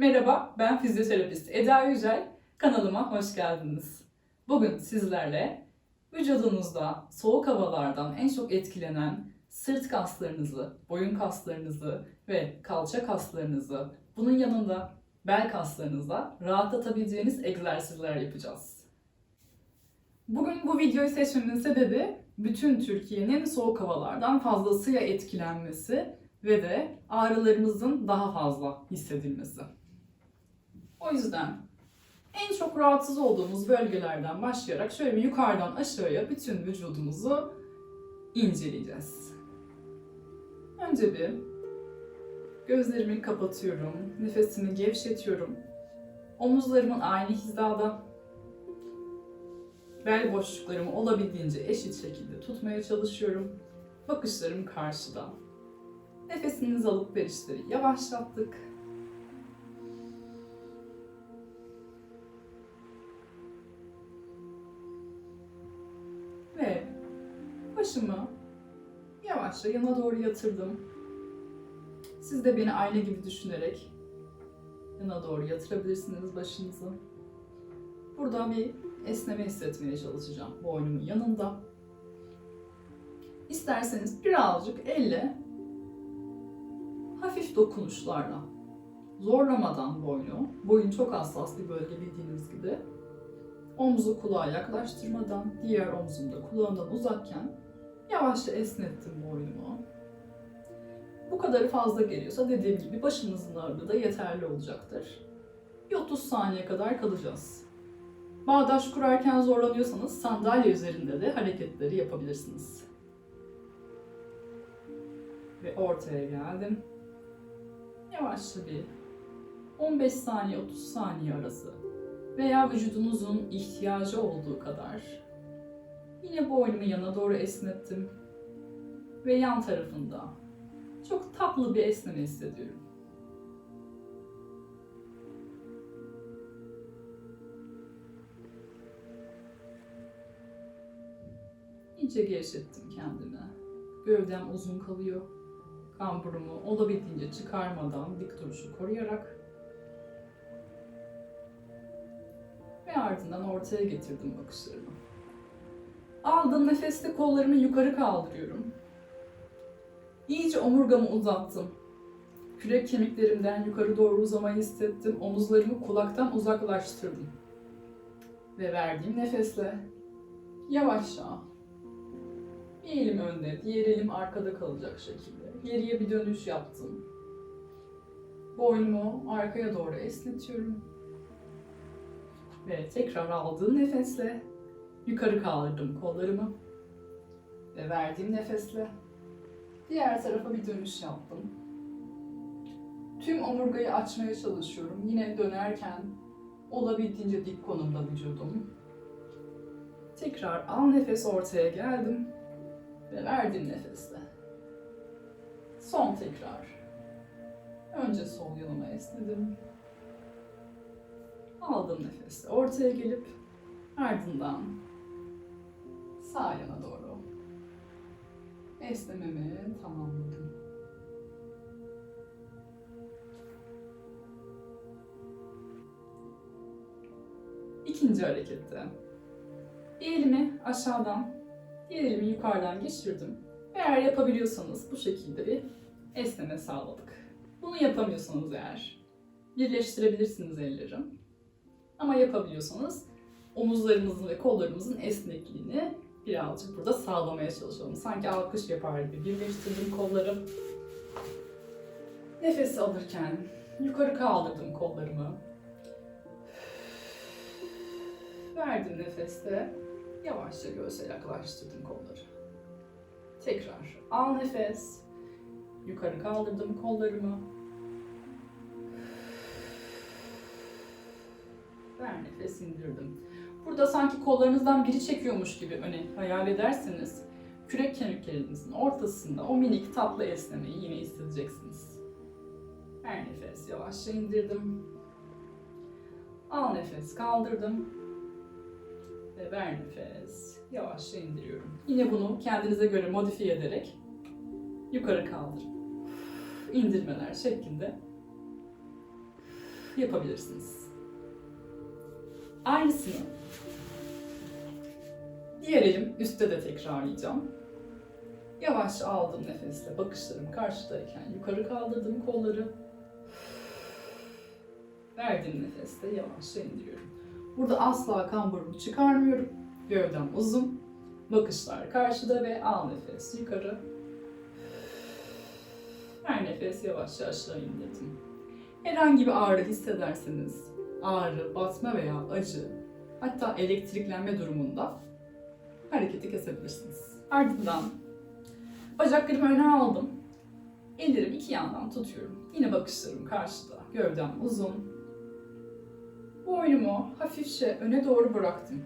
Merhaba, ben fizyoterapist Eda Yücel. Kanalıma hoş geldiniz. Bugün sizlerle vücudunuzda soğuk havalardan en çok etkilenen sırt kaslarınızı, boyun kaslarınızı ve kalça kaslarınızı, bunun yanında bel kaslarınızla rahatlatabileceğiniz egzersizler yapacağız. Bugün bu videoyu seçmemin sebebi bütün Türkiye'nin soğuk havalardan fazlasıyla etkilenmesi ve de ağrılarımızın daha fazla hissedilmesi. O yüzden en çok rahatsız olduğumuz bölgelerden başlayarak şöyle bir yukarıdan aşağıya bütün vücudumuzu inceleyeceğiz. Önce bir gözlerimi kapatıyorum, nefesimi gevşetiyorum. Omuzlarımın aynı hizada. Bel boşluklarımı olabildiğince eşit şekilde tutmaya çalışıyorum. Bakışlarım karşıda. Nefesinizi alıp verişleri yavaşlattık. Yavaşça yana doğru yatırdım. Siz de beni ayna gibi düşünerek yana doğru yatırabilirsiniz başınızı. Burada bir esneme hissetmeye çalışacağım boynumun yanında. İsterseniz birazcık elle hafif dokunuşlarla zorlamadan boynu, boyun çok hassas bir bölge bildiğiniz gibi omzu kulağa yaklaştırmadan, diğer omzum da kulağından uzakken yavaşça esnettim boynumu. Bu kadarı fazla geliyorsa dediğim gibi başınızın ağırlığı da yeterli olacaktır. Bir 30 saniye kadar kalacağız. Bağdaş kurarken zorlanıyorsanız sandalye üzerinde de hareketleri yapabilirsiniz. Ve ortaya geldim. Yavaşça bir 15 saniye 30 saniye arası veya vücudunuzun ihtiyacı olduğu kadar yine boynumu yana doğru esnettim ve yan tarafında çok tatlı bir esneme hissediyorum. İyice gevşettim kendimi. Gövdem uzun kalıyor. Kamburumu olabildiğince çıkarmadan dik duruşu koruyarak ve ardından ortaya getirdim bakışlarımı. Aldığım nefeste kollarımı yukarı kaldırıyorum. İyice omurgamı uzattım. Kürek kemiklerimden yukarı doğru uzamayı hissettim. Omuzlarımı kulaktan uzaklaştırdım. Ve verdiğim nefesle yavaşça bir elim önde, diğer elim arkada kalacak şekilde geriye bir dönüş yaptım. Boynumu arkaya doğru esnetiyorum. Ve tekrar aldığım nefesle yukarı kaldırdım kollarımı. Ve verdiğim nefesle diğer tarafa bir dönüş yaptım. Tüm omurgayı açmaya çalışıyorum. Yine dönerken olabildiğince dik konumda vücudum. Tekrar al nefes ortaya geldim ve verdim nefesle. Son tekrar. Önce sol yanıma esnedim. Aldım nefesi ortaya gelip ardından sağ yana doğru esnememi tamamladım. İkinci harekette bir elimi aşağıdan, diğer elimi yukarıdan geçirdim. Eğer yapabiliyorsanız bu şekilde bir esneme sağladık. Bunu yapamıyorsanız eğer birleştirebilirsiniz ellerim. Ama yapabiliyorsanız omuzlarımızın ve kollarımızın esnekliğini birazcık burada sağlamaya çalışalım. Sanki alkış yapar gibi birleştirdim kollarım. Nefes alırken yukarı kaldırdım kollarımı. Verdim nefeste. Yavaşça göğse yaklaştırdım kolları. Tekrar al nefes. Yukarı kaldırdım kollarımı. Ver nefes indirdim. Burada sanki kollarınızdan biri çekiyormuş gibi öne hayal ederseniz kürek kemiklerinizin ortasında o minik tatlı esnemeyi yine hissedeceksiniz. Ver nefes yavaşça indirdim. Al nefes kaldırdım. Ve ver nefes yavaşça indiriyorum. Yine bunu kendinize göre modifiye ederek yukarı kaldır. İndirmeler şeklinde yapabilirsiniz. Aynısını diğer elim üstte de tekrarlayacağım. Yavaşça aldım nefesle bakışlarım karşıdayken yukarı kaldırdım kolları. Verdiğim nefeste yavaşça indiriyorum. Burada asla kamburumu çıkarmıyorum. Gövdem uzun. Bakışlar karşıda ve al nefes yukarı. Her nefes yavaşça aşağı indirdim. Herhangi bir ağrı hissederseniz, ağrı, batma veya acı, hatta elektriklenme durumunda hareketi kesebilirsiniz. Ardından bacaklarımı öne aldım. Ellerimi iki yandan tutuyorum. Yine bakışlarım karşıda. Gövdem uzun. Boynumu hafifçe öne doğru bıraktım.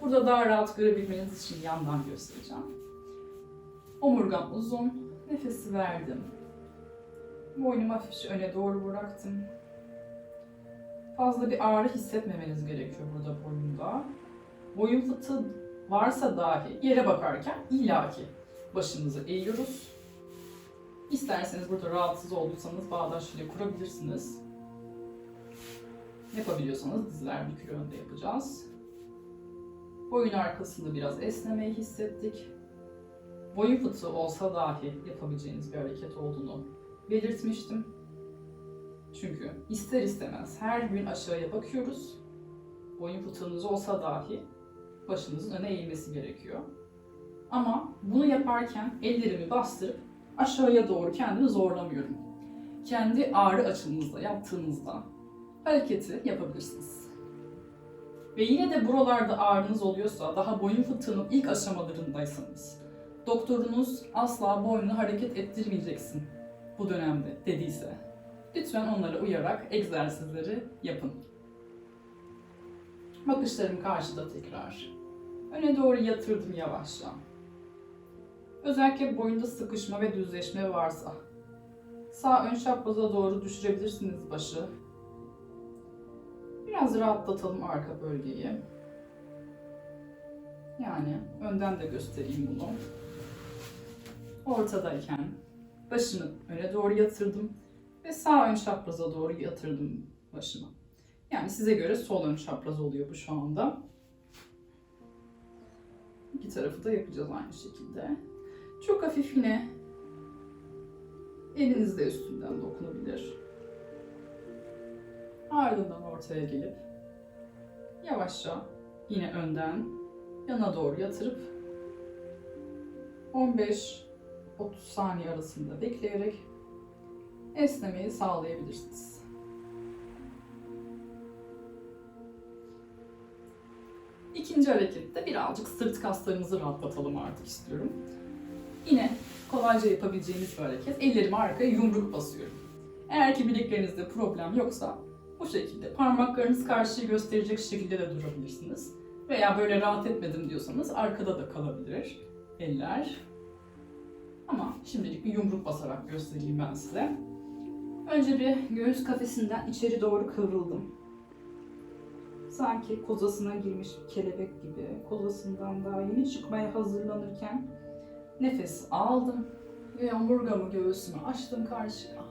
Burada daha rahat görebilmeniz için yandan göstereceğim. Omurgam uzun. Nefesi verdim. Boynumu hafifçe öne doğru bıraktım. Fazla bir ağrı hissetmemeniz gerekiyor burada boyunda. Boyun fıtığı varsa dahi yere bakarken illaki başınızı eğiyoruz. İsterseniz burada rahatsız olduysanız bağdaş ile kurabilirsiniz. Yapabiliyorsanız dizler bükülü önde yapacağız. Boyun arkasında biraz esnemeyi hissettik. Boyun fıtığı olsa dahi yapabileceğiniz bir hareket olduğunu belirtmiştim. Çünkü ister istemez her gün aşağıya bakıyoruz. Boyun fıtığınız olsa dahi başınızın öne eğilmesi gerekiyor. Ama bunu yaparken ellerimi bastırıp aşağıya doğru kendimi zorlamıyorum. Kendi ağrı açınızda yaptığınızda hareketi yapabilirsiniz. Ve yine de buralarda ağrınız oluyorsa, daha boyun fıtığının ilk aşamalarındaysanız, doktorunuz asla boynunu hareket ettirmeyeceksin bu dönemde dediyse, lütfen onlara uyarak egzersizleri yapın. Bakışlarım karşıda tekrar. Öne doğru yatırdım yavaşça. Özellikle boyunda sıkışma ve düzleşme varsa, sağ ön çapraza doğru düşürebilirsiniz başı. Biraz rahatlatalım arka bölgeyi. Yani önden de göstereyim bunu. Ortadayken başımı öne doğru yatırdım ve sağ ön çapraza doğru yatırdım başımı. Yani size göre sol ön çapraz oluyor bu şu anda. İki tarafı da yapacağız aynı şekilde. Çok hafif yine eliniz de üstünden dokunabilir. Ardından ortaya gelip yavaşça yine önden yana doğru yatırıp 15-30 saniye arasında bekleyerek esnemeyi sağlayabilirsiniz. İkinci harekette birazcık sırt kaslarımızı rahatlatalım artık istiyorum. Yine kolayca yapabileceğimiz bir hareket. Ellerimi arkaya yumruk basıyorum. Eğer ki bileklerinizde problem yoksa bu şekilde parmaklarınız karşıyı gösterecek şekilde de durabilirsiniz. Veya böyle rahat etmedim diyorsanız arkada da kalabilir eller. Ama şimdilik bir yumruk basarak göstereyim ben size. Önce bir göğüs kafesinden içeri doğru kıvrıldım. Sanki kozasına girmiş bir kelebek gibi kozasından daha yeni çıkmaya hazırlanırken nefes aldım ve omurgamı göğsümü açtım karşıya.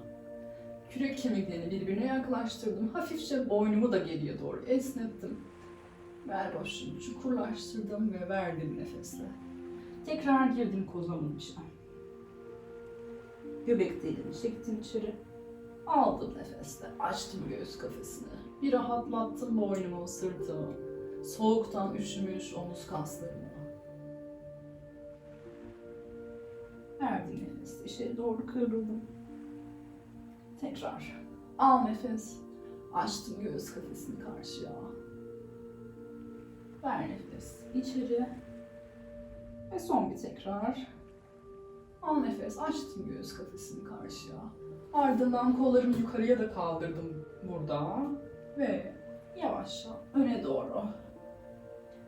Kürek kemiklerini birbirine yaklaştırdım. Hafifçe boynumu da geriye doğru esnettim. Ver boşluğumu çukurlaştırdım ve verdim nefesle. Tekrar girdim kozamın içine. Göbek deliğini çektim içeri. Aldım nefesle. Açtım göğüs kafesini. Bir rahatlattım boynumu, sırtımı. Soğuktan üşümüş omuz kaslarımı. Verdim nefes. İçeri doğru kıvrıldım. Tekrar. Al nefes. Açtım göğüs kafesini karşıya. Ver nefes. içeri. Ve son bir tekrar. Al nefes. Açtım göğüs kafesini karşıya. Ardından kollarımı yukarıya da kaldırdım burada. Ve yavaşça öne doğru.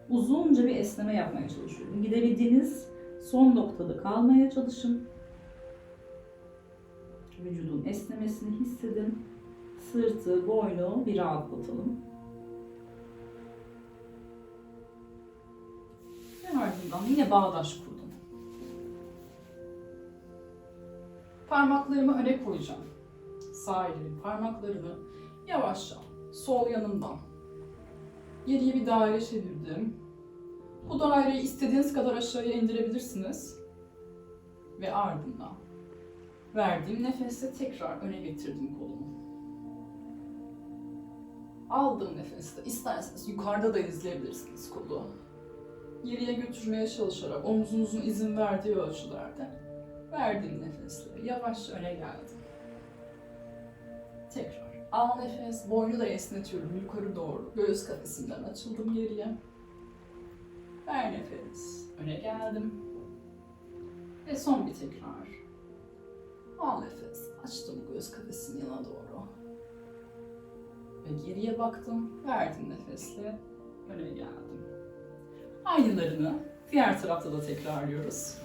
Uzunca bir esneme yapmaya çalışıyorum. Gidebildiğiniz son noktada kalmaya çalışın. Vücudun esnemesini hissedin. Sırtı, boynu bir rahatlatalım. Ve ardından yine bağdaş kurdum. Parmaklarımı öne koyacağım. Sağ elimin parmaklarını Yavaşça sol yanımdan geriye bir daire çevirdim. Bu daireyi istediğiniz kadar aşağıya indirebilirsiniz. Ve ardından verdiğim nefesle tekrar öne getirdim kolumu. Aldım nefeste. İsterseniz yukarıda da izleyebilirsiniz kolu. Geriye götürmeye çalışarak omzunuzun izin verdiği ölçülerde verdiğim nefesle yavaşça öne geldim. Tekrar. Al nefes, boynu da esnetiyorum yukarı doğru. Göğüs kafesinden açıldım geriye. Ver nefes, öne geldim. Ve son bir tekrar. Al nefes, açtım göğüs kafesinin yana doğru. Ve geriye baktım, verdim nefesle, öne geldim. Aynılarını diğer tarafta da tekrarlıyoruz.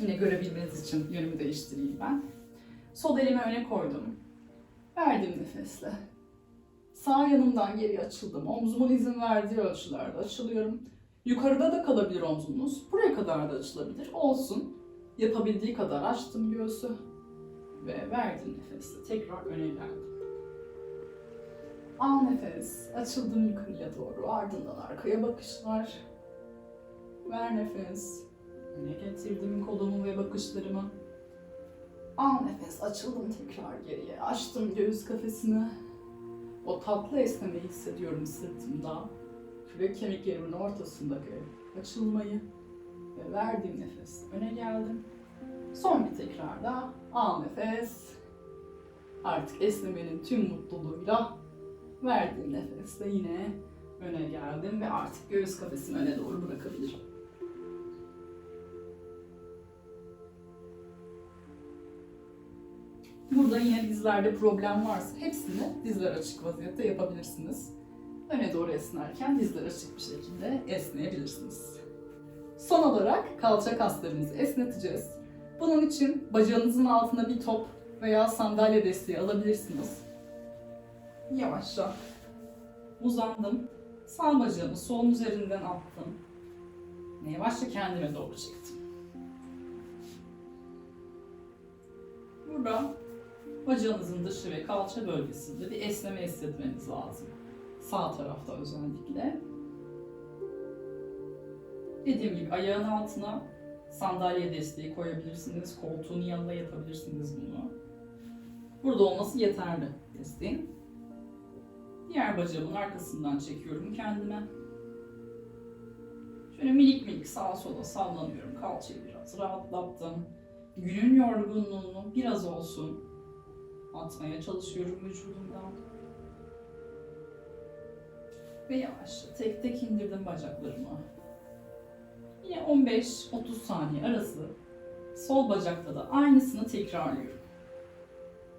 Yine görebilmeniz için yönümü değiştireyim ben. Sol elimi öne koydum. Verdim nefesle. Sağ yanımdan geri açıldım. Omzumun izin verdiği ölçülerde açılıyorum. Yukarıda da kalabilir omzumuz. Buraya kadar da açılabilir. Olsun. Yapabildiği kadar açtım göğsü. Ve verdim nefesle. Tekrar öne geldim. Al nefes. Açıldım yukarıya doğru. Ardından arkaya bakışlar. Ver nefes. Öne getirdim kolumu ve bakışlarımı. Al nefes. Açıldım tekrar geriye. Açtım göğüs kafesini. O tatlı esnemeyi hissediyorum sırtımda. Kürek kemiklerimin ortasındaki açılmayı. Ve verdiğim nefes. Öne geldim. Son bir tekrarda al nefes. Artık esnemenin tüm mutluluğuyla verdiğim nefesle yine öne geldim ve artık göğüs kafesini öne doğru bırakabilirim. Burada yine dizlerde problem varsa hepsini dizler açık vaziyette yapabilirsiniz. Öne doğru esnerken dizler açık bir şekilde esneyebilirsiniz. Son olarak kalça kaslarımızı esneteceğiz. Bunun için bacağınızın altına bir top veya sandalye desteği alabilirsiniz. Yavaşça uzandım. Sağ bacağımı solun üzerinden attım. Yavaşça kendime doğru çektim. Burada bacağınızın dışı ve kalça bölgesinde bir esneme hissetmeniz lazım. Sağ tarafta özellikle. Dediğim gibi ayağın altına sandalye desteği koyabilirsiniz. Koltuğun yanına yapabilirsiniz bunu. Burada olması yeterli desteğin. Diğer bacağımın arkasından çekiyorum kendime. Şöyle minik minik sağa sola sallanıyorum. Kalçayı biraz rahatlattım. Günün yorgunluğunu biraz olsun atmaya çalışıyorum vücudumdan. Ve yavaşça tek tek indirdim bacaklarımı. Yine 15-30 saniye arası sol bacakta da aynısını tekrarlıyorum.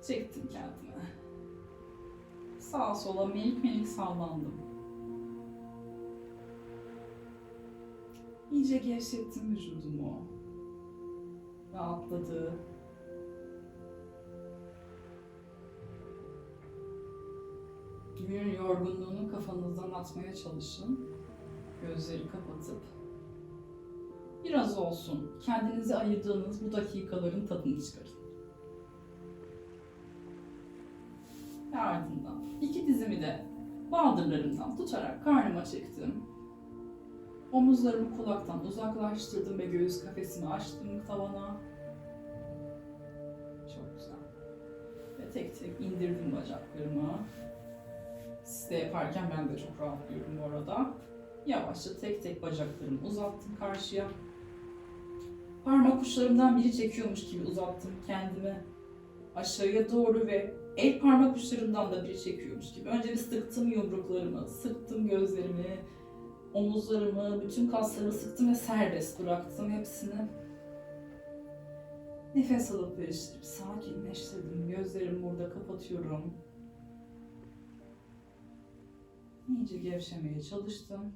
Çektim kendime. Sağa sola minik minik sallandım. İyice gevşettim vücudumu. Rahatladı. Günün yorgunluğunu kafanızdan atmaya çalışın. Gözleri kapatıp biraz olsun kendinize ayırdığınız bu dakikaların tadını çıkarın. Ve ardından iki dizimi de baldırlarımdan tutarak karnıma çektim. Omuzlarımı kulaktan uzaklaştırdım ve göğüs kafesimi açtım tavana. Çok güzel. Ve tek tek indirdim bacaklarımı. Siz de yaparken ben de çok rahatlıyorum bu arada. Yavaşça tek tek bacaklarımı uzattım karşıya. Parmak uçlarımdan biri çekiyormuş gibi uzattım kendimi aşağıya doğru ve el parmak uçlarımdan da biri çekiyormuş gibi. Önce bir sıktım yumruklarımı, sıktım gözlerimi, omuzlarımı, bütün kaslarımı sıktım ve serbest bıraktım hepsini. Nefes alıp veriştirip sakinleştirdim. Gözlerimi burada kapatıyorum. İyice gevşemeye çalıştım.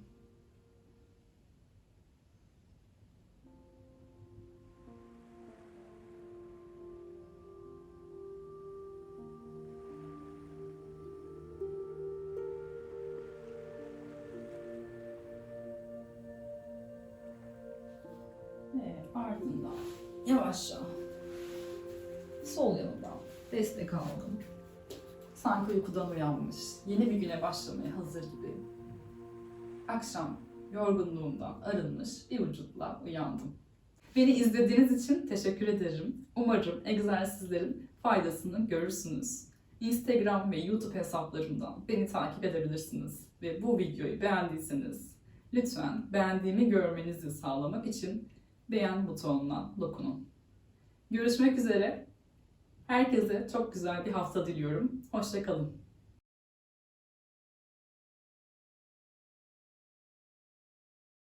Ardından yavaşça sol yanımdan destek aldım. Sanki uykudan uyanmış, yeni bir güne başlamaya hazır gibi. Akşam yorgunluğumdan arınmış bir vücutla uyandım. Beni izlediğiniz için teşekkür ederim. Umarım egzersizlerin faydasını görürsünüz. Instagram ve YouTube hesaplarımdan beni takip edebilirsiniz. Ve bu videoyu beğendiyseniz lütfen beğendiğimi görmenizi sağlamak için beğen butonuna dokunun. Görüşmek üzere. Herkese çok güzel bir hafta diliyorum. Hoşçakalın.